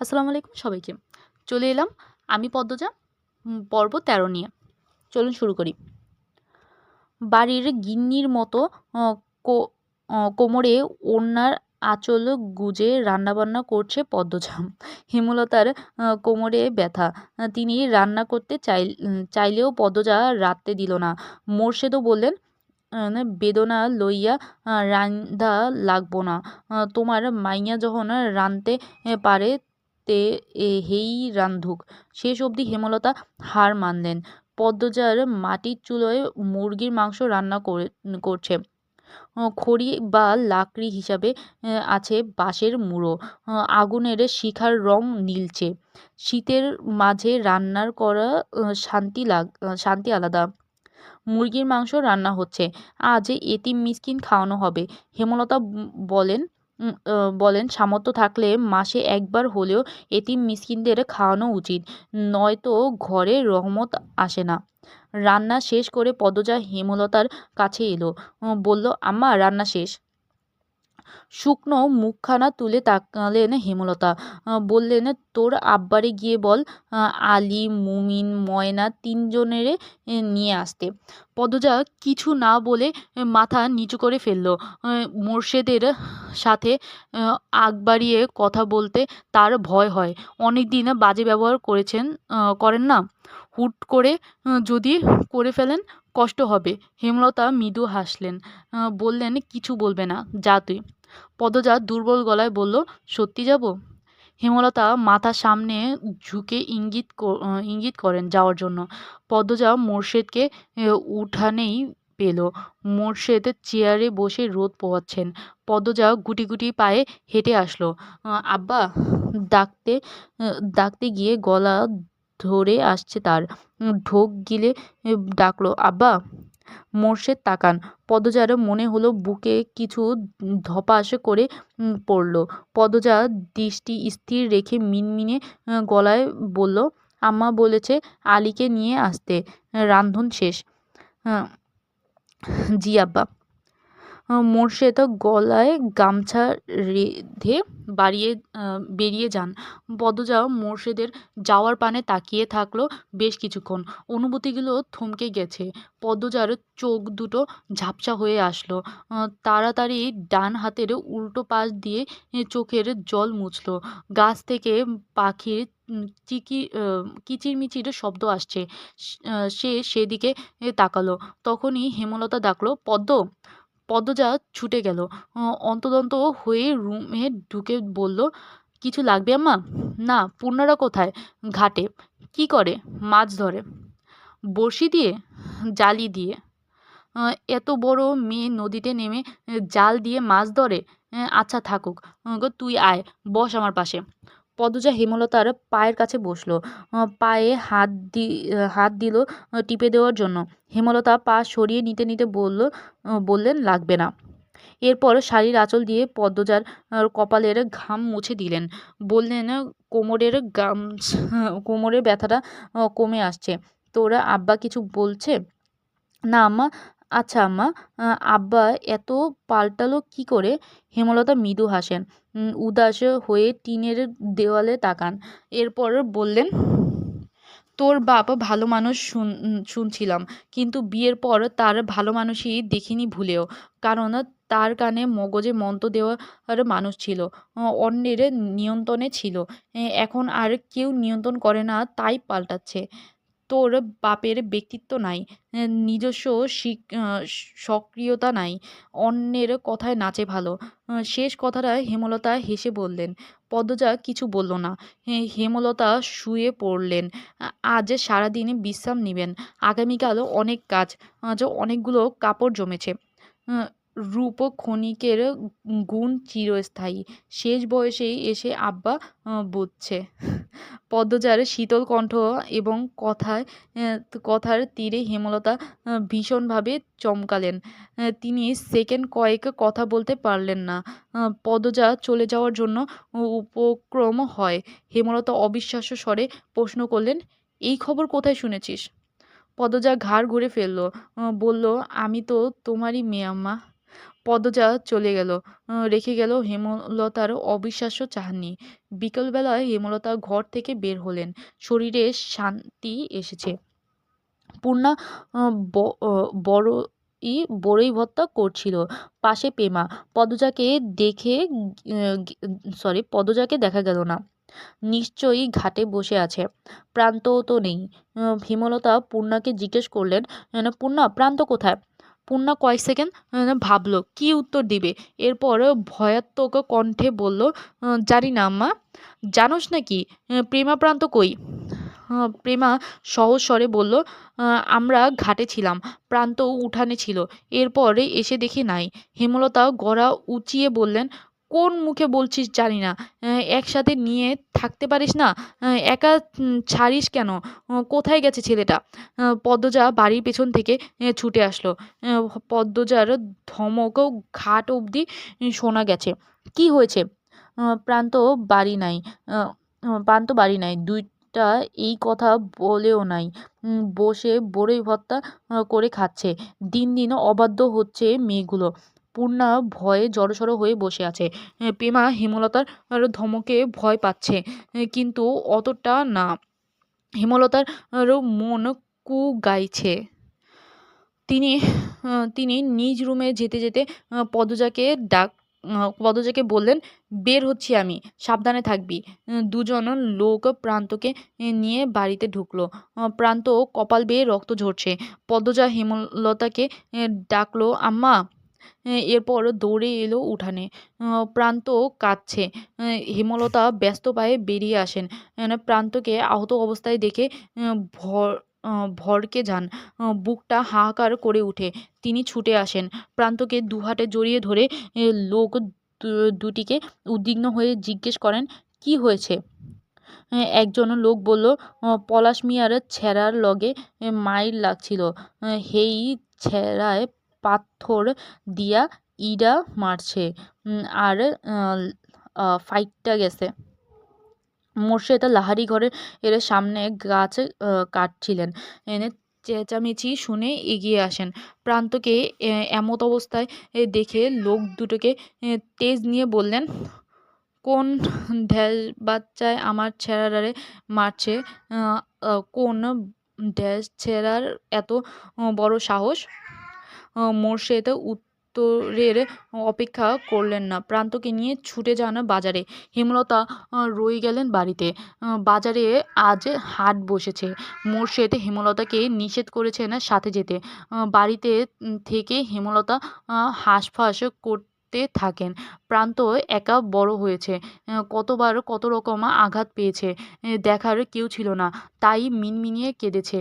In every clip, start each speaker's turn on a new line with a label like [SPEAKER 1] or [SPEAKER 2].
[SPEAKER 1] আসসালামু আলাইকুম সবাইকে। চলে এলাম আমি পদ্মজা পর্ব তেরো নিয়ে। চলুন শুরু করি। বাড়ির গিন্নির মতো কোমরে ওড়নার আঁচল গুজে রান্নাবান্না করছে পদ্মজা। হেমলতার কোমরে ব্যথা। তিনি রান্না করতে চাই, চাইলেও পদ্মজা রাঁধতে দিল না। মোর্শেদও বললেন বেদনা লইয়া রান্ধা লাগবো না। তোমার মাইয়া যখন রাঁধতে পারে তে হেই রান্ধুক। শেষ অবধি হেমলতা হার মানলেন। পদ্মজার মাটির চুলোয় মুরগির মাংস রান্না করে, করছে। খড়ি বা লাকড়ি হিসাবে আছে বাঁশের মুড়ো। আগুনের শিখার রং নীলচে। শীতের মাঝে রান্নার করা শান্তি লাগ শান্তি আলাদা। মুরগির মাংস রান্না হচ্ছে। আজ এতিম মিসকিন খাওয়ানো হবে। হেমলতা বলেন বলেন, সামর্থ্য থাকলে মাসে একবার হলেও এতিম মিসকিনদের খাওয়ানো উচিত। নয়তো ঘরে রহমত আসে না। রান্না শেষ করে পদজা হেমলতার কাছে এলো। বলল, আম্মা, রান্না শেষ। শুকনো মুখখানা তুলে তাকালেন হেমলতা। বললেন, তোর আব্বারে গিয়ে বল আলী, মুমিন, ময়না তিনজনেরে নিয়ে আসতে। পদজা কিছু না বলে মাথা নিচু করে ফেলল। মোর্শেদের সাথে আগ বাড়িয়ে কথা বলতে তার ভয় হয়। অনেক দিন বাজে ব্যবহার করেছেন করেন না? হুট করে যদি করে ফেলেন, কষ্ট হবে। হেমলতা মৃদু হাসলেন। বললেন, কিছু বলবে না, যা তুই। পদজা দুর্বল গলায় বলল, সত্যি যাব? হেমলতা মাথা সামনে ঝুঁকে ইঙ্গিত ইঙ্গিত করেন যাওয়ার জন্য। পদ্মজা মোর্শেদকে উঠানেই পেল। মোর্শেদ চেয়ারে বসে রোদ পোয়াচ্ছেন পদ্মজা গুটি গুটি পায়ে হেঁটে আসলো। আব্বা, ডাকতে ডাকতে গিয়ে গলা ধরে আসছে তার। ঢোক গিলে ডাকলো, আব্বা মোর্শেদ তাকান। পদজার মনে হলো বুকে কিছু ধপাস করে পড়ল। পদজা দৃষ্টি স্থির রেখে মিনমিনে গলায় বলল, আম্মা বলেছে আলীকে নিয়ে আসতে। রান্ধন শেষ। জি আব্বা। মোর্শেদ গলায় গামছা রেঁধে বাড়িয়ে বেরিয়ে যান। পদজা মোর্শেদের যাওয়ার পানে তাকিয়ে থাকল বেশ কিছুক্ষণ। অনুভূতিগুলো থমকে গেছে। পদ্মজার চোখ দুটো ঝাপসা হয়ে আসলো। তাড়াতাড়ি ডান হাতের উল্টো পাশ দিয়ে চোখের জল মুছলো। গাছ থেকে পাখির চিকি কিচিরমিচির শব্দ আসছে। সে সেদিকে তাকালো। তখনই হেমলতা ডাকলো, পদ্ম পদ্মজা ছুটে গেল। অন্তদন্ত হয়ে রুমে ঢুকে বলল, কিছু লাগবে আম্মা? না, পূর্ণারা কোথায়? ঘাটে। কি করে? মাছ ধরে। বড়শি দিয়ে? জালি দিয়ে। এত বড় মেয়ে নদীতে নেমে জাল দিয়ে মাছ ধরে? আচ্ছা থাকুক। তুই আয়, বস আমার পাশে। পদজা হেমলতার পায়ের কাছে বসল পায়ে হাত দি হাত দিল টিপে দেওয়ার জন্য। হেমলতা পা সরিয়ে নিতে নিতে বলল বললেন, লাগবে না। এরপর শাড়ির আঁচল দিয়ে পদ্মজার কপালের ঘাম মুছে দিলেন। বললেন, কোমরের গাম কোমরের ব্যথাটা কমে আসছে। তোরা আব্বা কিছু বলছে? না, আম্মা আচ্ছা আম্মা আব্বা এত পাল্টালো কি করে? হেমলতা মৃদু হাসেন। উদাস হয়ে টিনের দেওয়ালে তাকান। এরপর বললেন, তোর বাপ ভালো মানুষ শুন শুনছিলাম, কিন্তু বিয়ের পর তার ভালো মানুষই দেখিনি ভুলেও। কারণ তার কানে মগজে মন্ত্র দেওয়ার মানুষ ছিল অন্যের নিয়ন্ত্রণে ছিল। এখন আর কেউ নিয়ন্ত্রণ করে না, তাই পাল্টাচ্ছে। তোর বাপের ব্যক্তিত্ব নাই নিজস্ব সক্রিয়তা নাই, অন্যের কথায় নাচে ভালো। শেষ কথাটা হেমলতা হেসে বললেন, পদ্মজা কিছু বলল না হেমলতা শুয়ে পড়লেন, আজ সারাদিন বিশ্রাম নেবেন, আগামীকাল অনেক কাজ, আজ অনেকগুলো কাপড় জমেছে। রূপ ক্ষণিকের গুণ চিরস্থায়ী, শেষ বয়সেই এসে আব্বা বুঝছে। পদ্মজার শীতল কণ্ঠ এবং কথায় কথার তীরে হেমলতা ভীষণভাবে চমকালেন। তিনি সেকেন্ড কয়েক কথা বলতে পারলেন না। পদজা চলে যাওয়ার জন্য উপক্রম হয়। হেমলতা অবিশ্বাস্য স্বরে প্রশ্ন করলেন, এই খবর কোথায় শুনেছিস? পদজা ঘাড় ঘুরে ফেলল বলল, আমি তো তোমারই মেয়ে আম্মা পদজা চলে গেল। রেখে গেল হেমলতার অবিশ্বাস্য চাহনি। বিকেলবেলায় হেমলতা ঘর থেকে বের হলেন। শরীরে শান্তি এসেছে। পূর্ণা বড়ই বড়ই ভত্তা করছিল। পাশে পেমা পদজাকে দেখে সরি পদজাকে দেখা গেল না। নিশ্চয়ই ঘাটে বসে আছে। প্রান্ত তো নেই। হেমলতা পূর্ণাকে জিজ্ঞেস করলেন পূর্ণা, প্রান্ত কোথায়? পূর্ণা কয়েক সেকেন্ড ভাবলো, কি উত্তর দিবে? এরপর ভয়াত্মক কণ্ঠে বলল জানি না, আম্মা। জানোস নাকি? প্রেমা প্রান্ত কই? প্রেমা সহজ স্বরে বলল আমরা ঘাটে ছিলাম, প্রান্ত উঠানে ছিল। এরপরে এসে দেখি নাই। হেমলতা গড়া উঁচিয়ে বললেন কোন মুখে বলছিস জানি না। একসাথে নিয়ে থাকতে পারিস না? একা ছাড়িস কেন? কোথায় গেছে ছেলেটা? পদ্মজা বাড়ির পেছন থেকে ছুটে আসলো। পদ্মজার ধমক ঘাট অবধি শোনা গেছে। কি হয়েছে? প্রান্ত বাড়ি নাই। প্রান্ত বাড়ি নাই। দুইটা এই কথা বলেও নাই। বসে বড়ই ভর্তা করে খাচ্ছে। দিন দিন অবাধ্য হচ্ছে মেয়েগুলো। পূর্ণা ভয়ে জড়সড় হয়ে বসে আছে। পেমা হেমলতার ধমকে ভয় পাচ্ছে, কিন্তু অতটা না। হেমলতার মন কু গাইছে তিনি তিনি নিজ রুমে যেতে যেতে পদজাকে ডাক, পদজাকে বললেন, বের হচ্ছি আমি, সাবধানে থাকবি। দুজন লোক প্রান্তকে নিয়ে বাড়িতে ঢুকলো। প্রান্ত কপাল বেয়ে রক্ত ঝরছে। পদজা হেমলতাকে ডাকলো, আম্মা এরপর দৌড়ে এলো উঠানে। প্রান্ত কাঁদছে। হেমলতা ব্যস্ত পায়ে বেরিয়ে আসেন। প্রান্তকে আহত অবস্থায় দেখে ভর ভরকে যান। বুকটা হাহাকার করে উঠে তিনি ছুটে আসেন। প্রান্তকে দুহাটে জড়িয়ে ধরে লোক দুটিকে উদ্বিগ্ন হয়ে জিজ্ঞেস করেন, কি হয়েছে? একজন লোক বলল পলাশ মিয়ার ছেঁড়ার লগে মাইর লাগছিল। হেই ছেঁড়ায় পাথর দিয়া ইডা মারছে। আর ফাইটটা গেছে। মোর্শেদ লাহারি ঘরের এর সামনে গাছ কাটছিলেন। এনে চেঁচামেচি শুনে এগিয়ে আসেন। প্রান্তকে এমত অবস্থায় দেখে লোক দুটোকে তেজ নিয়ে বললেন, কোন ঢ্যাস বাচ্চায় আমার ছেঁড়ারে মারছে? কোন ঢ্যাস ছেঁড়ার এত বড় সাহস? মোর্শেদ উত্তরের অপেক্ষা করলেন না। প্রান্তকে নিয়ে ছুটে যান বাজারে। হেমলতা রয়ে গেলেন বাড়িতে। বাজারে আজ হাট বসেছে। মোর্শেদ হেমলতাকে নিষেধ করেছেন সাথে যেতে। বাড়িতে থেকে হেমলতা হাঁসফাঁস করতে থাকেন। প্রান্ত একা বড় হয়েছে। কতবার কত রকম আঘাত পেয়েছে দেখার কেউ ছিল না। তাই মিনমিনিয়ে কেঁদেছে।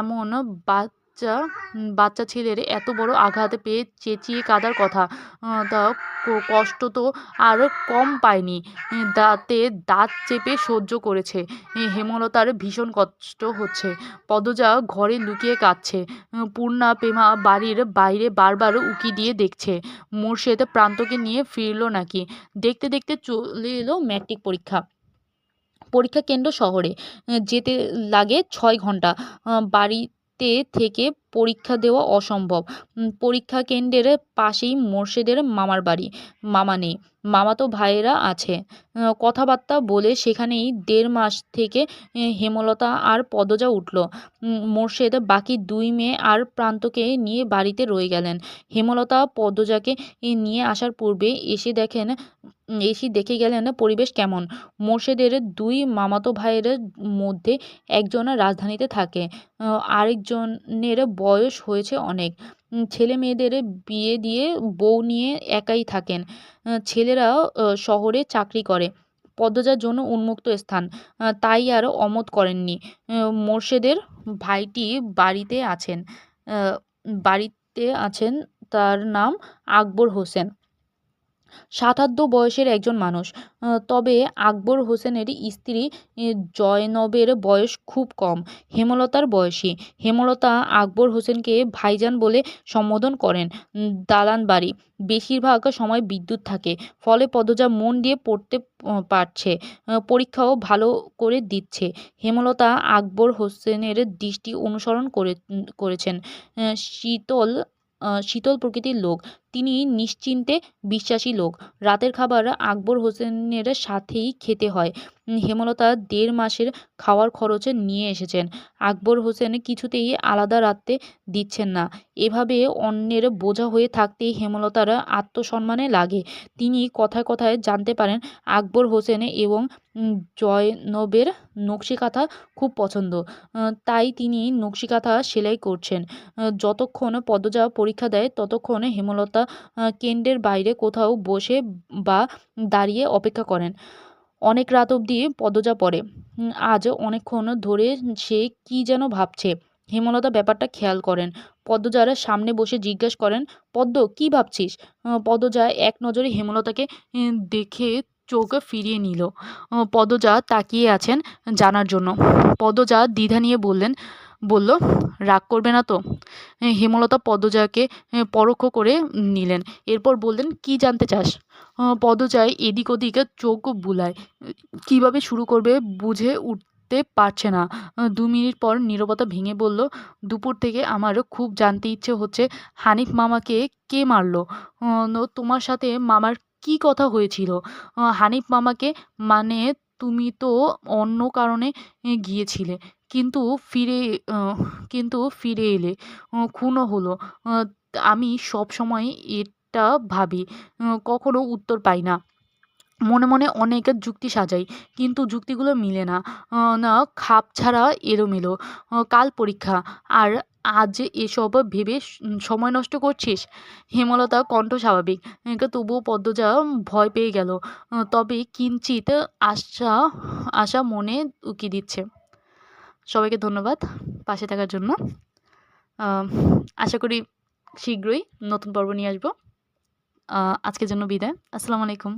[SPEAKER 1] এমন বা বাচ্চা বাচ্চা ছেলের এত বড় আঘাত পেয়ে চেঁচিয়ে কাঁদার কথা। তা কষ্ট তো আর কম পায়নি। দাঁতে দাঁত চেপে সহ্য করেছে। হেমলতার ভীষণ কষ্ট হচ্ছে। পদজা ঘরে লুকিয়ে কাঁদছে। পূর্ণা পেমা বাড়ির বাইরে বারবার উকি দিয়ে দেখছে। মোর্শেদ প্রান্তকে নিয়ে ফিরল নাকি? দেখতে দেখতে চলে এলো ম্যাট্রিক পরীক্ষা। পরীক্ষা কেন্দ্র শহরে। যেতে লাগে ছয় ঘণ্টা। বাড়ি থেকে পরীক্ষা দেওয়া অসম্ভব। পরীক্ষা কেন্দ্রের পাশেই মোর্শেদের মামার বাড়ি। মামা নেই। মামাতো ভাইয়েরা আছে। কথাবার্তা বলে সেখানেই দেড় মাস থেকে হেমলতা আর পদজা উঠল। মোর্শেদ বাকি দুই মেয়ে আর প্রান্তকে নিয়ে বাড়িতে রয়ে গেলেন। হেমলতা পদজাকে নিয়ে আসার পূর্বে এসে দেখেন এসে দেখে গেলেন পরিবেশ কেমন। মোর্শেদের দুই মামাতো ভাইয়ের মধ্যে একজন রাজধানীতে থাকে, আরেকজনের বয়স হয়েছে অনেক। ছেলে মেয়েদের বিয়ে দিয়ে বউ নিয়ে একাই থাকেন। ছেলেরা শহরে চাকরি করে পদ্মজার জন্য উন্মুক্ত স্থান। তাই আর অমত করেননি। মোর্শেদের ভাইটি বাড়িতে আছেন। বাড়িতে আছেন তার নাম আকবর হোসেন। সাতাদ্দ বয়সের একজন মানুষ। তবে আকবর হোসেনের স্ত্রী জয়নবের বয়স খুব কম। হেমলতার বয়সী। হেমলতা আকবর হোসেনকে ভাইজান বলে সম্বোধন করেন। দালান বাড়ি বেশিরভাগ সময় বিদ্যুৎ থাকে। ফলে পদজা মন দিয়ে পড়তে পারছে। পরীক্ষাও ভালো করে দিচ্ছে। হেমলতা আকবর হোসেনের দৃষ্টি অনুসরণ করে করেছেন। শীতল শীতল প্রকৃতির লোক। তিনি নিশ্চিন্তে বিশ্বাসী লোক। রাতের খাবার আকবর হোসেনের সাথেই খেতে হয়। হেমলতা দেড় মাসের খাওয়ার খরচ নিয়ে এসেছেন। আকবর হোসেন কিছুতেই আলাদা রাখতে দিচ্ছেন না। এভাবে অন্যের বোঝা হয়ে থাকতে হেমলতার আত্মসম্মানে লাগে। তিনি কথায় কথায় জানতে পারেন, আকবর হোসেন এবং জয়নবের নকশিকাঁথা খুব পছন্দ। তাই তিনি নকশিকাঁথা সেলাই করছেন। যতক্ষণ পদ্মজা পরীক্ষা দেয়, ততক্ষণ হেমলতা কেন্দ্রের বাইরে কোথাও বসে বা দাঁড়িয়ে অপেক্ষা করেন। অনেক রাত অবধি পদজা পড়ে আজ অনেকক্ষণ ধরে সে কী যেন ভাবছে। হেমলতা ব্যাপারটা খেয়াল করেন। পদ্মজার সামনে বসে জিজ্ঞেস করেন পদ্ম কী ভাবছিস? আহ, পদ্মজা এক নজরে হেমলতাকে দেখে চোখ ফিরিয়ে নিল। আহ, পদ্মজা তাকিয়ে আছেন জানার জন্য। পদ্মজা দ্বিধা নিয়ে বললেন বলল রাগ করবে না তো? হেমলতা পদ্মজাকে পরোক্ষ করে নিলেন। এরপর বললেন কি জানতে চাস? আহ, পদ্মজায় এদিক ওদিক চোখ বুলায়। কীভাবে শুরু করবে বুঝে উঠতে পারছে না। দু মিনিট পর নীরবতা ভেঙে বলল দুপুর থেকে আমার খুব জানতে ইচ্ছে হচ্ছে হানিফ মামাকে কে মারলো? তোমার সাথে মামার কি কথা হয়েছিল? হানিফ মামাকে মানে তুমি তো অন্য কারণে গিয়েছিলে। কিন্তু ফিরে কিন্তু ফিরে এলে খুনও হলো। আমি সব সময় এটা ভাবি কখনো উত্তর পাই না। মনে মনে অনেক যুক্তি সাজাই, কিন্তু যুক্তিগুলো মিলে না। না, খাপ ছাড়া এলোমেলো। কাল পরীক্ষা, আর আজ এসব ভেবে সময় নষ্ট করছিস? হেমলতা কণ্ঠ স্বাভাবিক। তবুও পদ্মজা ভয় পেয়ে গেল। তবে কিঞ্চিত আশা আশা মনে উকি দিচ্ছে। সবাইকে ধন্যবাদ পাশে থাকার জন্য। আশা করি শীঘ্রই নতুন পর্ব নিয়ে আসব। আজকের জন্য বিদায়। আসসালামু আলাইকুম।